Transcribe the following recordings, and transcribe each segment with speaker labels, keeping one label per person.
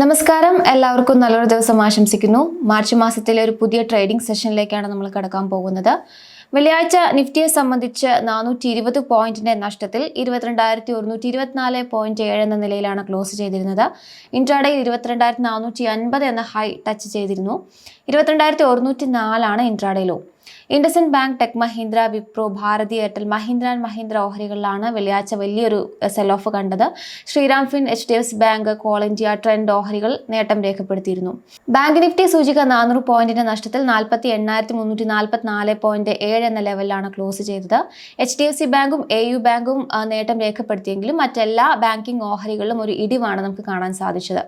Speaker 1: നമസ്കാരം. എല്ലാവർക്കും നല്ലൊരു ദിവസം ആശംസിക്കുന്നു. മാർച്ച് മാസത്തിലെ ഒരു പുതിയ ട്രേഡിംഗ് സെഷനിലേക്കാണ് നമ്മൾ കടക്കാൻ പോകുന്നത്. വെള്ളിയാഴ്ച നിഫ്റ്റിയെ സംബന്ധിച്ച് നാനൂറ്റി ഇരുപത് പോയിന്റിന്റെ നഷ്ടത്തിൽ ഇരുപത്തിരണ്ടായിരത്തി ഒരുന്നൂറ്റി ഇരുപത്തിനാല് പോയിന്റ് ഏഴ് എന്ന നിലയിലാണ് ക്ലോസ് ചെയ്തിരുന്നത്. ഇൻട്രാഡേയിൽ ഇരുപത്തിരണ്ടായിരത്തി നാനൂറ്റി അൻപത് എന്ന ഹൈ ടച്ച് ചെയ്തിരുന്നു. ഇരുപത്തിരണ്ടായിരത്തി ഒരുന്നൂറ്റി നാലാണ് intraday low IndusInd bank tech Mahindra Wipro Bharti Airtel Mahindra and Mahindra ഓഹരികളിലാണ് വെള്ളിയാഴ്ച വലിയൊരു സെൽ ഓഫ് കണ്ടത്. Shriram fin H D F C bank coal India Trent ഓഹരികൾ നേട്ടം രേഖപ്പെടുത്തിയിരുന്നു. ബാങ്ക് നിഫ്റ്റി സൂചിക നാനൂറ് പോയിന്റിന്റെ നഷ്ടത്തിൽ നാൽപ്പത്തി എണ്ണായിരത്തി മുന്നൂറ്റി നാൽപ്പത്തി നാല് പോയിന്റ് ഏഴ് എന്ന ലെവലിലാണ് ക്ലോസ് ചെയ്തത്. എച്ച് ഡി എഫ് സി ബാങ്കും എ യു ബാങ്കും നേട്ടം രേഖപ്പെടുത്തിയെങ്കിലും മറ്റെല്ലാ ബാങ്കിംഗ് ഓഹരികളിലും ഒരു ഇടിവാണ് നമുക്ക് കാണാൻ സാധിച്ചത്.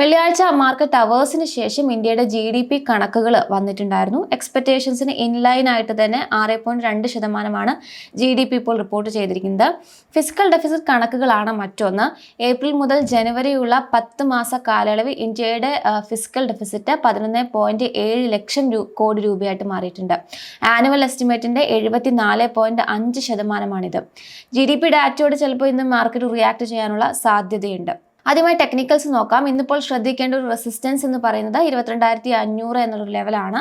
Speaker 1: വെള്ളിയാഴ്ച മാർക്കറ്റ് അവേഴ്സിന് ശേഷം ഇന്ത്യയുടെ ജി ഡി പി കണക്കുകൾ വന്നിട്ടുണ്ടായിരുന്നു. എക്സ്പെക്ടേഷൻസിന് ഇൻലൈൻ ആയിട്ട് തന്നെ ആറ് പോയിന്റ് രണ്ട് ശതമാനമാണ് ജി ഡി പി ഇപ്പോൾ റിപ്പോർട്ട് ചെയ്തിരിക്കുന്നത്. ഫിസിക്കൽ ഡെഫിസിറ്റ് കണക്കുകളാണ് മറ്റൊന്ന്. ഏപ്രിൽ മുതൽ ജനുവരിയുള്ള പത്ത് മാസ കാലയളവിൽ ഇന്ത്യയുടെ ഫിസിക്കൽ ഡെഫിസിറ്റ് പതിനൊന്ന് പോയിന്റ് ഏഴ് ലക്ഷം കോടി രൂപയായിട്ട് മാറിയിട്ടുണ്ട്. ആനുവൽ എസ്റ്റിമേറ്റിന്റെ എഴുപത്തി നാല് പോയിന്റ് അഞ്ച് ശതമാനമാണിത്. ജി ഡി പി ഡാറ്റയോട് ചിലപ്പോൾ ഇന്ന് മാർക്കറ്റ് റിയാക്ട് ചെയ്യാനുള്ള സാധ്യതയുണ്ട്. ആദ്യമായി ടെക്നിക്കൽസ് നോക്കാം. ഇന്നിപ്പോൾ ശ്രദ്ധിക്കേണ്ട ഒരു റെസിസ്റ്റൻസ് എന്ന് പറയുന്നത് ഇരുപത്തിരണ്ടായിരത്തി അഞ്ഞൂറ് എന്നുള്ളൊരു ലെവലാണ്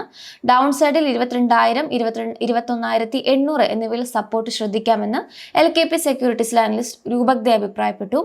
Speaker 1: ഡൗൺ സൈഡിൽ ഇരുപത്തിരണ്ടായിരം ഇരുപത്തിരണ്ട് ഇരുപത്തൊന്നായിരത്തി എണ്ണൂറ് എന്നിവയിൽ സപ്പോർട്ട് ശ്രദ്ധിക്കാമെന്ന് എൽ കെ പി സെക്യൂരിറ്റീസിലെ അനലിസ്റ്റ് രൂപഗ്ദെ അഭിപ്രായപ്പെട്ടു.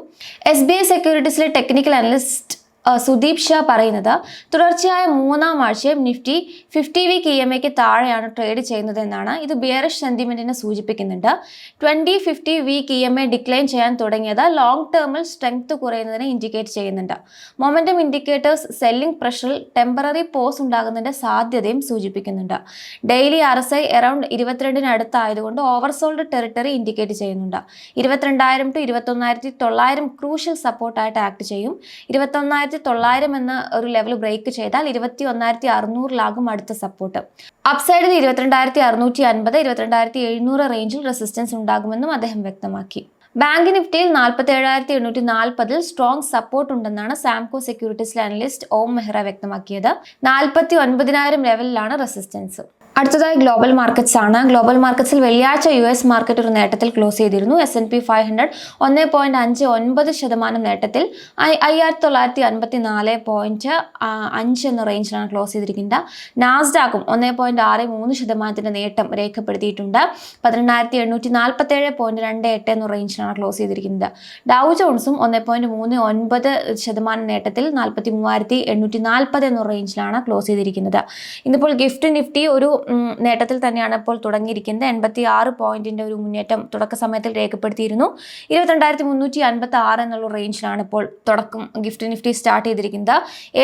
Speaker 1: എസ് ബി ഐ സെക്യൂരിറ്റീസിലെ ടെക്നിക്കൽ അനലിസ്റ്റ് സുദീപ് ഷാ പറയുന്നത് തുടർച്ചയായ മൂന്നാം ആഴ്ചയും Nifty fifty week E M എക്ക് താഴെയാണ് ട്രേഡ് ചെയ്യുന്നത് എന്നാണ്. ഇത് ബിയറിഷ് സെന്റിമെന്റിനെ സൂചിപ്പിക്കുന്നുണ്ട്. Twenty fifty week E M A decline ചെയ്യാൻ തുടങ്ങിയത് ലോങ് ടേമിൽ സ്ട്രെങ്ത് കുറയുന്നതിനെ ഇൻഡിക്കേറ്റ് ചെയ്യുന്നുണ്ട്. മൊമെന്റം ഇൻഡിക്കേറ്റേഴ്സ് സെല്ലിംഗ് പ്രഷറിൽ ടെമ്പററി പോസ് ഉണ്ടാകുന്നതിന്റെ സാധ്യതയും സൂചിപ്പിക്കുന്നുണ്ട്. Daily R S I around ഇരുപത്തിരണ്ടിന് അടുത്തായതുകൊണ്ട് ഓവർസോൾഡ് ടെറിട്ടറി ഇൻഡിക്കേറ്റ് ചെയ്യുന്നുണ്ട്. ഇരുപത്തിരണ്ടായിരം ടു ഇരുപത്തൊന്നായിരത്തി തൊള്ളായിരം ക്രൂഷ്യൽ സപ്പോർട്ടായിട്ട് ആക്ട് ചെയ്യും. ഇരുപത്തൊന്നായിരത്തി തൊള്ളായിരം എന്ന ഒരു ലെവൽ ബ്രേക്ക് ചെയ്താൽ ഇരുപത്തി ഒന്നായിരത്തി അറുന്നൂറിലാകും അടുത്ത സപ്പോർട്ട് അപ്സൈഡിൽ ഇരുപത്തിരണ്ടായിരത്തി അറുന്നൂറ്റി അൻപത് ഇരുപത്തിരണ്ടായിരത്തി എഴുന്നൂറ് റേഞ്ചിൽ റെസിസ്റ്റൻസ് ഉണ്ടാകുമെന്നും അദ്ദേഹം വ്യക്തമാക്കി. ബാങ്ക് നിഫ്റ്റിയിൽ നാൽപ്പത്തി ഏഴായിരത്തി എണ്ണൂറ്റി നാൽപ്പതിൽ സ്ട്രോങ് സപ്പോർട്ട് ഉണ്ടെന്നാണ് സാംകോ സെക്യൂരിറ്റീസ് അനലിസ്റ്റ് ഓം മെഹ്റ വ്യക്തമാക്കിയത്. നാൽപ്പത്തി ഒൻപതിനായിരം ലെവലിലാണ് റെസിസ്റ്റൻസ് അടുത്തതായി ഗ്ലോബൽ മാർക്കറ്റ്സ് ആണ്. ഗ്ലോബൽ മാർക്കറ്റ്സിൽ വെള്ളിയാഴ്ച യു എസ് മാർക്കറ്റ് ഒരു നേട്ടത്തിൽ ക്ലോസ് ചെയ്തിരുന്നു. S and P five hundred ഒന്ന് പോയിന്റ് അഞ്ച് ഒൻപത് ശതമാനം നേട്ടത്തിൽ. അയ്യായിരത്തി തൊള്ളായിരത്തി അൻപത്തി നാല് പോയിന്റ് അഞ്ച് എന്ന റേഞ്ചിലാണ് ക്ലോസ് ചെയ്തിരിക്കുന്നത്. നാസ്ഡാക്കും ഒന്ന് പോയിന്റ് ആറ് മൂന്ന് ശതമാനത്തിന്റെ നേട്ടം രേഖപ്പെടുത്തിയിട്ടുണ്ട്. പതിനെണ്ണായിരത്തി എണ്ണൂറ്റി നാൽപ്പത്തി ഏഴ് പോയിന്റ് രണ്ട് എട്ട് എന്ന റേഞ്ചിലാണ് ക്ലോസ് ചെയ്തിരിക്കുന്നത്. ഡൗ ജോൺസും ഒന്ന് പോയിന്റ് മൂന്ന് ഒൻപത് ശതമാനം നേട്ടത്തിൽ നാൽപ്പത്തി മൂവായിരത്തി എണ്ണൂറ്റി നാൽപ്പത് എന്ന റേഞ്ചിലാണ് ക്ലോസ് ചെയ്തിരിക്കുന്നത്. ഇന്നിപ്പോൾ ഗിഫ്റ്റ് നിഫ്റ്റി ഒരു നേട്ടത്തിൽ തന്നെയാണ് ഇപ്പോൾ തുടങ്ങിയിരിക്കുന്നത്. എൺപത്തി ആറ് പോയിന്റിന്റെ ഒരു മുന്നേറ്റം തുടക്ക സമയത്തിൽ രേഖപ്പെടുത്തിയിരുന്നു. ഇരുപത്തിരണ്ടായിരത്തി മുന്നൂറ്റി അൻപത്തി ആറ് എന്നുള്ള റേഞ്ചിലാണ് ഇപ്പോൾ തുടക്കം ഗിഫ്റ്റ് നിഫ്റ്റി സ്റ്റാർട്ട് ചെയ്തിരിക്കുന്നത്.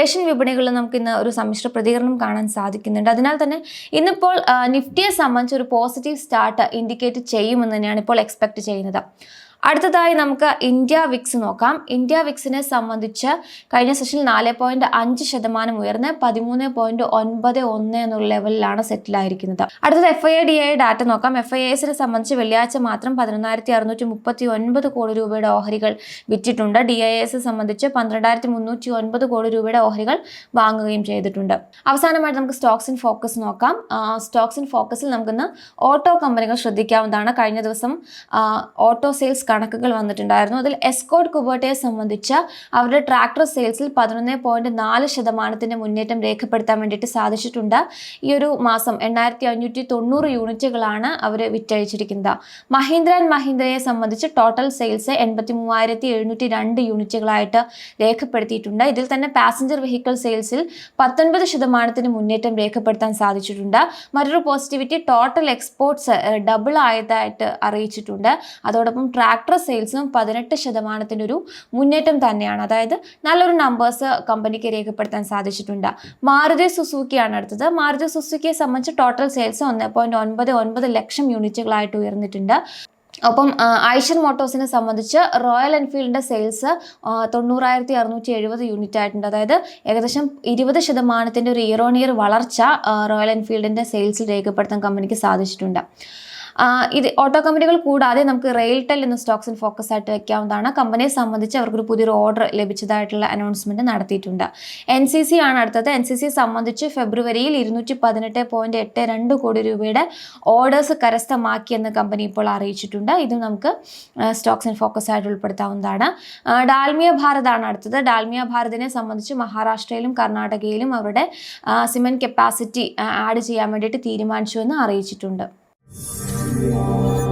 Speaker 1: ഏഷ്യൻ വിപണികളിൽ നമുക്ക് ഇന്ന് ഒരു സമ്മിശ്ര പ്രതികരണം കാണാൻ സാധിക്കുന്നുണ്ട്. അതിനാൽ തന്നെ ഇന്നിപ്പോൾ നിഫ്റ്റിയെ സംബന്ധിച്ച് ഒരു പോസിറ്റീവ് സ്റ്റാർട്ട് ഇൻഡിക്കേറ്റ് ചെയ്യുമെന്ന് തന്നെയാണ് ഇപ്പോൾ എക്സ്പെക്ട് ചെയ്യുന്നത്. അടുത്തതായി നമുക്ക് ഇന്ത്യ വിക്സ് നോക്കാം. ഇന്ത്യ വിക്സിനെ സംബന്ധിച്ച് കഴിഞ്ഞ സെഷനിൽ നാല് പോയിന്റ് അഞ്ച് ശതമാനം ഉയർന്ന് പതിമൂന്ന് പോയിന്റ് ഒൻപത് ഒന്ന് എന്നുള്ള ലെവലിലാണ് സെറ്റിലായിരിക്കുന്നത് അടുത്തത് F I D I data നോക്കാം. എഫ് ഐ എസിനെ സംബന്ധിച്ച് വെള്ളിയാഴ്ച മാത്രം പതിനൊന്നായിരത്തി അറുന്നൂറ്റി മുപ്പത്തി ഒൻപത് കോടി രൂപയുടെ ഓഹരികൾ വിറ്റിട്ടുണ്ട്. ഡി ഐ എസ് സംബന്ധിച്ച് പന്ത്രണ്ടായിരത്തി മുന്നൂറ്റി ഒൻപത് കോടി രൂപയുടെ ഓഹരികൾ വാങ്ങുകയും ചെയ്തിട്ടുണ്ട്. അവസാനമായിട്ട് നമുക്ക് സ്റ്റോക്സ് ഇൻ ഫോക്കസ് നോക്കാം. സ്റ്റോക്സ് ഇൻ ഫോക്കസിൽ നമുക്കിന്ന് ഓട്ടോ കമ്പനികൾ ശ്രദ്ധിക്കാവുന്നതാണ്. കഴിഞ്ഞ ദിവസം ഓട്ടോ സെയിൽസ് കണക്കുകൾ വന്നിട്ടുണ്ടായിരുന്നു. അതിൽ എസ്കോട്ട് കുബോട്ടയെ സംബന്ധിച്ച അവരുടെ ട്രാക്ടർ സെയിൽസിൽ പതിനൊന്ന് പോയിന്റ് നാല് ശതമാനത്തിന്റെ മുന്നേറ്റം രേഖപ്പെടുത്താൻ വേണ്ടിയിട്ട് സാധിച്ചിട്ടുണ്ട്. ഈ ഒരു മാസം എണ്ണായിരത്തി അഞ്ഞൂറ്റി തൊണ്ണൂറ് യൂണിറ്റുകളാണ് അവർ വിറ്റഴിച്ചിരിക്കുന്നത്. മഹീന്ദ്ര ആൻഡ് മഹീന്ദ്രയെ സംബന്ധിച്ച് ടോട്ടൽ സെയിൽസ് എൺപത്തി മൂവായിരത്തി എഴുന്നൂറ്റി രണ്ട് യൂണിറ്റുകളായിട്ട് രേഖപ്പെടുത്തിയിട്ടുണ്ട്. ഇതിൽ തന്നെ പാസഞ്ചർ വെഹിക്കിൾ സെയിൽസിൽ പത്തൊൻപത് ശതമാനത്തിന് മുന്നേറ്റം രേഖപ്പെടുത്താൻ സാധിച്ചിട്ടുണ്ട്. മറ്റൊരു പോസിറ്റിവിറ്റി ടോട്ടൽ എക്സ്പോർട്സ് ഡബിൾ ആയതായിട്ട് അറിയിച്ചിട്ടുണ്ട്. അതോടൊപ്പം ട്രാക്ടർ സെയിൽസും പതിനെട്ട് ശതമാനത്തിന്റെ ഒരു മുന്നേറ്റം തന്നെയാണ്. അതായത് നല്ലൊരു നമ്പേഴ്സ് കമ്പനിക്ക് രേഖപ്പെടുത്താൻ സാധിച്ചിട്ടുണ്ട്. മാരുതി സുസുക്കിയാണ് അടുത്തത്. മാരുതി സുസുക്കിയെ സംബന്ധിച്ച് ടോട്ടൽ സെയിൽസ് ഒന്ന് പോയിന്റ് ഒൻപത് ഒൻപത് ലക്ഷം യൂണിറ്റുകളായിട്ട് ഉയർന്നിട്ടുണ്ട്. ഒപ്പം ഐഷർ മോട്ടോഴ്സിനെ സംബന്ധിച്ച് റോയൽ എൻഫീൽഡിന്റെ സെയിൽസ് തൊണ്ണൂറായിരത്തി അറുന്നൂറ്റി എഴുപത് യൂണിറ്റ് ആയിട്ടുണ്ട് അതായത് ഏകദേശം ഇരുപത് ശതമാനത്തിന്റെ ഒരു ഇയർ ഓൺ ഇയർ വളർച്ച റോയൽ എൻഫീൽഡിന്റെ സെയിൽസ് രേഖപ്പെടുത്താൻ കമ്പനിക്ക് സാധിച്ചിട്ടുണ്ട്. ഇത് ഓട്ടോ കമ്പനികൾ കൂടാതെ നമുക്ക് റെയിൽടെൽ എന്ന സ്റ്റോക്സിൽ ഫോക്കസ് ആയിട്ട് വെക്കാവുന്നതാണ്. കമ്പനിയെ സംബന്ധിച്ച് അവർക്കൊരു പുതിയൊരു ഓർഡർ ലഭിച്ചതായിട്ടുള്ള അനൗൺസ്മെന്റ് നടത്തിയിട്ടുണ്ട്. എൻ സി സി ആണ് അടുത്തത്. എൻ സി സി സംബന്ധിച്ച് ഫെബ്രുവരിയിൽ ഇരുന്നൂറ്റി പതിനെട്ട് പോയിന്റ് എട്ട് രണ്ട് കോടി രൂപയുടെ ഓർഡേഴ്സ് കരസ്ഥമാക്കിയെന്ന് കമ്പനി ഇപ്പോൾ അറിയിച്ചിട്ടുണ്ട്. ഇത് നമുക്ക് സ്റ്റോക്സ് ആൻഡ് ഫോക്കസ് ആയിട്ട് ഉൾപ്പെടുത്താവുന്നതാണ്. ഡാൽമിയ ഭാരതാണ് അടുത്തത്. ഡാൽമിയ ഭാരതിനെ സംബന്ധിച്ച് മഹാരാഷ്ട്രയിലും കർണാടകയിലും അവരുടെ സിമെന്റ് കപ്പാസിറ്റി ആഡ് ചെയ്യാൻ വേണ്ടിയിട്ട് തീരുമാനിച്ചു എന്ന് അറിയിച്ചിട്ടുണ്ട്